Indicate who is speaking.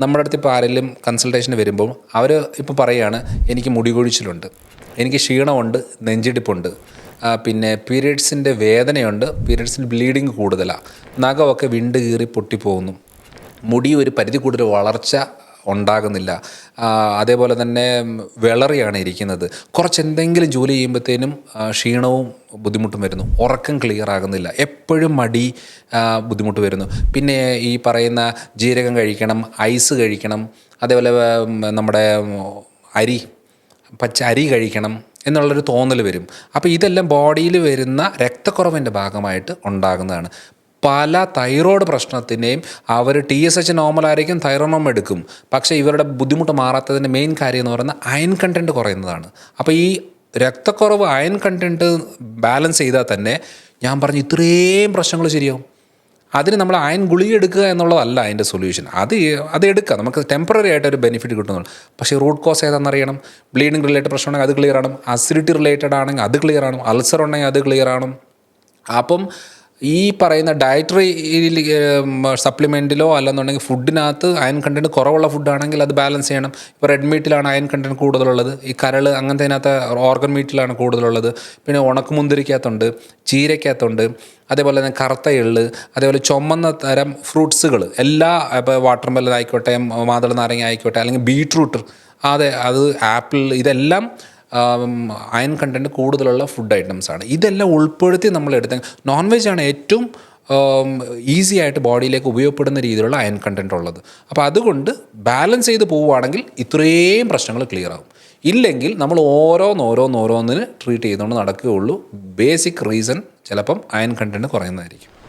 Speaker 1: നമ്മുടെ അടുത്ത് ഇപ്പോൾ ആരെങ്കിലും കൺസൾട്ടേഷന് വരുമ്പോൾ അവർ ഇപ്പോൾ പറയുകയാണ് എനിക്ക് മുടി കൊഴിച്ചിലുണ്ട് എനിക്ക് ക്ഷീണമുണ്ട് നെഞ്ചിടിപ്പുണ്ട് പിന്നെ പീരിയഡ്സിന്റെ വേദനയുണ്ട് പീരിയഡ്സിന്റെ ബ്ലീഡിങ് കൂടുതലാണ് നഖമൊക്കെ വിണ്ട് കീറി പൊട്ടിപ്പോകുന്നു മുടി ഒരു പരിധി കൂടുതൽ വളർച്ച ഉണ്ടാകുന്നില്ല. അതേപോലെ തന്നെ വിളറിയാണ് ഇരിക്കുന്നത്. കുറച്ച് എന്തെങ്കിലും ജോലി ചെയ്യുമ്പോഴത്തേനും ക്ഷീണവും ബുദ്ധിമുട്ടും വരുന്നു. ഉറക്കം ക്ലിയർ ആകുന്നില്ല. എപ്പോഴും മടി ബുദ്ധിമുട്ട് വരുന്നു. പിന്നെ ഈ പറയുന്ന ജീരകം കഴിക്കണം ഐസ് കഴിക്കണം അതേപോലെ നമ്മുടെ അരി പച്ച അരി കഴിക്കണം എന്നുള്ളൊരു തോന്നൽ വരും. അപ്പോൾ ഇതെല്ലാം ബോഡിയിൽ വരുന്ന രക്തക്കുറവിന്റെ ഭാഗമായിട്ട് ഉണ്ടാകുന്നതാണ്. പല തൈറോയ്ഡ് പ്രശ്നത്തിന്റെയും അവർ ടി എസ് എച്ച് നോർമലായിരിക്കും തൈറോണോം എടുക്കും. പക്ഷേ ഇവരുടെ ബുദ്ധിമുട്ട് മാറാത്തതിന്റെ മെയിൻ കാര്യം എന്ന് പറയുന്നത് അയൺ കണ്ടന്റ് കുറയുന്നതാണ്. അപ്പോൾ ഈ രക്തക്കുറവ് അയൺ കണ്ടന്റ് ബാലൻസ് ചെയ്താൽ തന്നെ ഞാൻ പറഞ്ഞു ഇത്രയും പ്രശ്നങ്ങൾ ശരിയാവും. അതിന് നമ്മൾ അയൺ ഗുളിക എടുക്കുക എന്നുള്ളതല്ല അതിന്റെ സൊല്യൂഷൻ അത് അത് എടുക്കുക. നമുക്ക് ടെമ്പററി ആയിട്ട് ഒരു ബെനിഫിറ്റ് കിട്ടുന്നുള്ളൂ. പക്ഷേ റൂട്ട് കോസ് ഏതാണെന്ന് അറിയണം ബ്ലീഡിങ് റിലേറ്റഡ് പ്രശ്നമാണെങ്കിൽ അത് ക്ലിയർ ആണ്. അസിഡിറ്റി റിലേറ്റഡ് ആണെങ്കിൽ അത് ക്ലിയർ ആണ്. അൾസർ ഉണ്ടെങ്കിൽ അത് ക്ലിയർ ആണ്. അപ്പം ഈ പറയുന്ന ഡയറ്ററി സപ്ലിമെന്റിലോ അല്ലെന്നുണ്ടെങ്കിൽ ഫുഡിനകത്ത് അയൺ കണ്ടന്റ് കുറവുള്ള ഫുഡാണെങ്കിൽ അത് ബാലൻസ് ചെയ്യണം. ഇപ്പോൾ റെഡ് മീറ്റിലാണ് അയൺ കണ്ടന്റ് കൂടുതലുള്ളത്. ഈ കരൾ അങ്ങനത്തേനകത്ത് ഓർഗൻ മീറ്റിലാണ് കൂടുതലുള്ളത്. പിന്നെ ഉണക്കമുന്തിരിക്കകത്തുണ്ട് ചീരക്കകത്തുണ്ട് അതേപോലെ തന്നെ കറുത്ത എള്ള് അതേപോലെ ചുമന്ന തരം ഫ്രൂട്ട്സുകൾ എല്ലാ ഇപ്പോൾ വാട്ടർ മെല്ലൻ ആയിക്കോട്ടെ മാതള നാരങ്ങ ആയിക്കോട്ടെ അല്ലെങ്കിൽ ബീട്രൂട്ട് അതെ അത് ആപ്പിൾ ഇതെല്ലാം അയൺ കണ്ടന്റ് കൂടുതലുള്ള ഫുഡ് ഐറ്റംസ് ആണ്. ഇതെല്ലാം ഉൾപ്പെടുത്തി നമ്മൾ എടുത്ത നോൺ വെജ് ആണ് ഏറ്റവും ഈസി ആയിട്ട് ബോഡിയിലേക്ക് ഉപയോഗപ്പെടുന്ന രീതിയിലുള്ള അയൺ കണ്ടന്റ് ഉള്ളത്. അപ്പോൾ അതുകൊണ്ട് ബാലൻസ് ചെയ്ത് പോവുകയാണെങ്കിൽ ഇത്രയും പ്രശ്നങ്ങൾ ക്ലിയർ ആകും ഇല്ലെങ്കിൽ നമ്മൾ ഓരോന്നോരോന്നോരോന്നിന് ട്രീറ്റ് ചെയ്തുകൊണ്ട് നടക്കുകയുള്ളൂ. ബേസിക് റീസൺ ചിലപ്പം അയൺ കണ്ടന്റ് കുറയുന്നതായിരിക്കും.